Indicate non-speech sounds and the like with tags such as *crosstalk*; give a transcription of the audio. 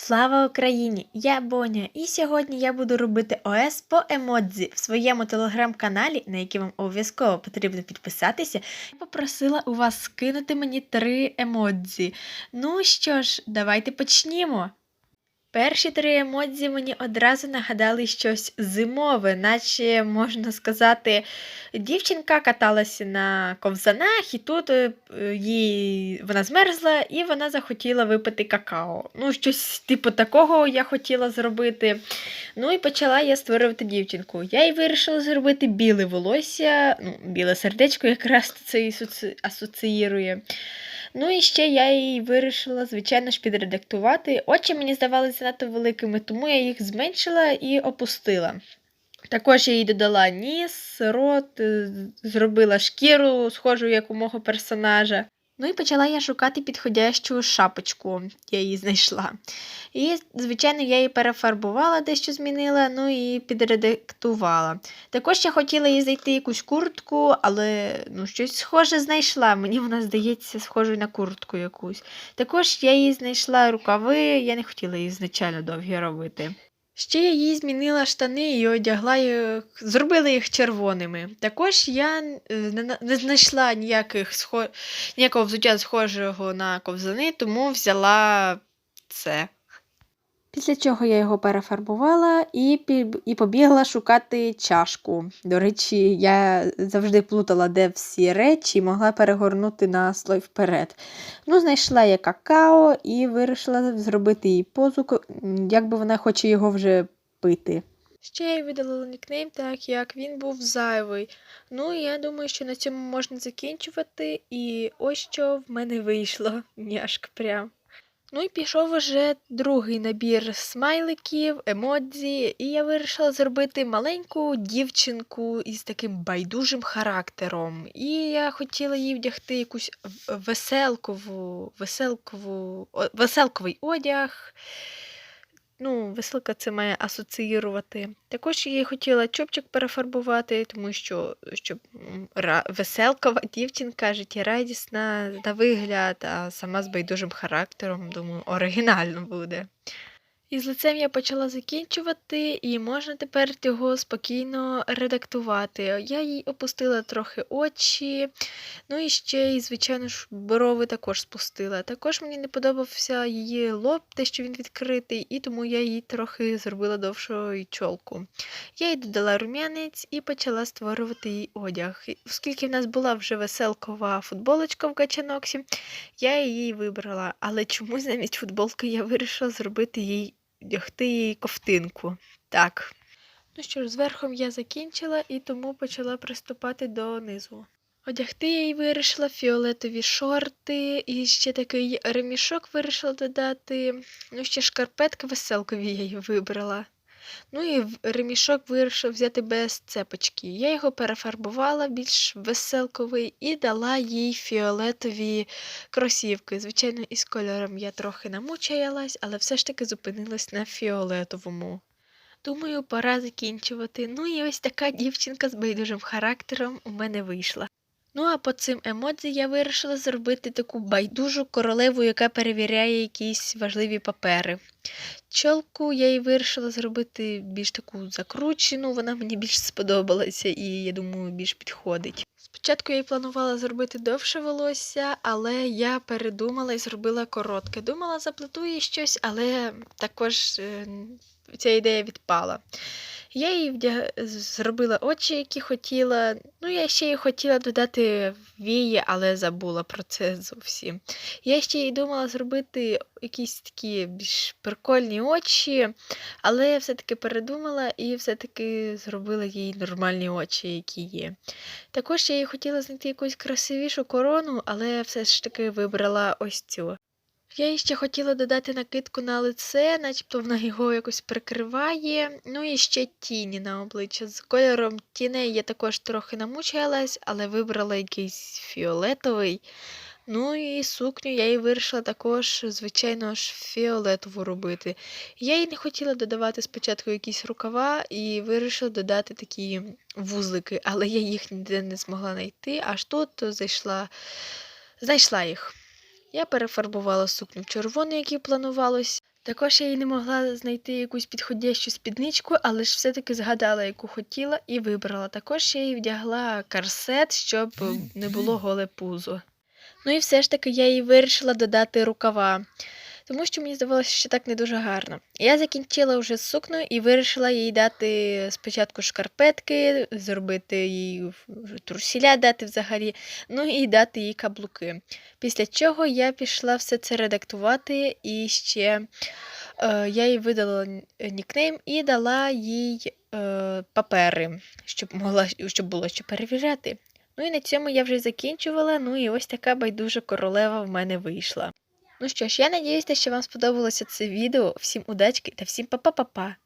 Слава Україні! Я Боня, і сьогодні я буду робити ОС по емодзі в своєму телеграм-каналі, на який вам обов'язково потрібно підписатися. Я попросила у вас скинути мені три емодзі. Ну що ж, давайте почнімо. Перші три емодзі мені одразу нагадали щось зимове, наче можна сказати, дівчинка каталася на ковзанах, і тут е, їй вона змерзла і вона захотіла випити какао. Ну, щось типу такого я хотіла зробити. Ну і почала я створювати дівчинку. Я й вирішила зробити біле волосся, ну, біле сердечко якраз це і асоці- асоціює. Ну і ще я її вирішила, звичайно ж, підредактувати. Очі мені здавалися надто великими, тому я їх зменшила і опустила. Також я їй додала ніс, рот, е, зробила шкіру, схожу як у мого персонажа. Ну і почала я шукати підходящу шапочку, я її знайшла. І, звичайно, я її перефарбувала, дещо змінила, ну і підредактувала. Також я хотіла їй знайти якусь куртку, але ну, щось схоже знайшла. Мені вона здається схожою на куртку якусь. Також я їй знайшла рукави, я не хотіла її значально довгі робити. Ще я їй змінила штани і одягла їх, зробила їх червоними. Також я е, не, на- не знайшла ніяких схо... ніякого взуття схожого на ковзани, тому взяла це. Після чого я його перефарбувала і, і побігла шукати чашку. До речі, я завжди плутала, де всі речі, могла перегорнути на слой вперед. Ну, знайшла я какао і вирішила зробити їй позу, ко- м, як би вона хоче його вже пити. Ще я видалила нікнейм, так як він був зайвий. Ну, я думаю, що на цьому можна закінчувати. І ось що в мене вийшло. *laughs* Няшк прям. Ну і пішов уже другий набір смайликів, емодзі, і я вирішила зробити маленьку дівчинку із таким байдужим характером. І я хотіла їй вдягти якусь веселкову, веселкову, веселковий одяг. Ну, веселка це має асоціювати. Також я хотіла чубчик перефарбувати, тому що щоб ра- веселкова дівчинка, життєрадісна на вигляд, а сама з байдужим характером, думаю, оригінально буде. І з лицем я почала закінчувати, і можна тепер його спокійно редактувати. Я їй опустила трохи очі, ну і ще й, звичайно ж, брови також спустила. Також мені не подобався її лоб, те, що він відкритий, і тому я їй трохи зробила довшу чолку. Я їй додала рум'янець і почала створювати їй одяг. І Оскільки в нас була вже веселкова футболочка в Гачаноксі, я її вибрала, але чомусь замість футболки я вирішила зробити їй вдягти їй ковтинку. Так. Ну що ж, зверхом я закінчила і тому почала приступати до низу. Одягти я їй вирішила фіолетові шорти і ще такий ремішок вирішила додати. Ну, ще шкарпетки веселкові я їй вибрала. Ну і ремішок вирішила взяти без цепочки. Я його перефарбувала більш веселковий і дала їй фіолетові кросівки. Звичайно, із кольором я трохи намучаялась, але все ж таки зупинилась на фіолетовому. Думаю, пора закінчувати. Ну і ось така дівчинка з байдужим характером у мене вийшла. Ну а по цим емодзі я вирішила зробити таку байдужу королеву, яка перевіряє якісь важливі папери. Чолку я їй вирішила зробити більш таку закручену, вона мені більш сподобалася і, я думаю, більш підходить. Спочатку я й планувала зробити довше волосся, але я передумала і зробила коротке. Думала, заплету їй щось, але також е, ця ідея відпала. Я їй вдяг... зробила очі, які хотіла. Ну, я ще й хотіла додати вії, але забула про це зовсім. Я ще й думала зробити якісь такі більш прикольні очі, але я все-таки передумала і все-таки зробила їй нормальні очі, які є. Також я їй хотіла знайти якусь красивішу корону, але все ж таки вибрала ось цю. Я їй ще хотіла додати накидку на лице, начебто вона його якось прикриває. Ну і ще тіні на обличчя. З кольором тіней я також трохи намучилась, але вибрала якийсь фіолетовий. Ну і сукню я їй вирішила також, звичайно ж, фіолетову робити. Я їй не хотіла додавати спочатку якісь рукава і вирішила додати такі вузлики, але я їх ніде не змогла знайти, аж тут зайшла, знайшла їх. Я перефарбувала сукню в червону, як і планувалось. Також я їй не могла знайти якусь підходящу спідничку, але ж все-таки згадала, яку хотіла, і вибрала. Також я їй вдягла корсет, щоб не було голе пузо. Ну і все ж таки я їй вирішила додати рукава, тому що мені здавалося, що так не дуже гарно. Я закінчила вже з сукнею і вирішила їй дати спочатку шкарпетки, зробити їй трусіля дати взагалі, ну і дати їй каблуки. Після чого я пішла все це редактувати і ще е, я їй видала нікнейм і дала їй е, папери, щоб могла щоб було що перевіряти. Ну і на цьому я вже закінчувала. Ну і ось така байдужа королева в мене вийшла. Ну що ж, я надіюся, що вам сподобалося це відео. Всім удачки та всім па-па-па-па!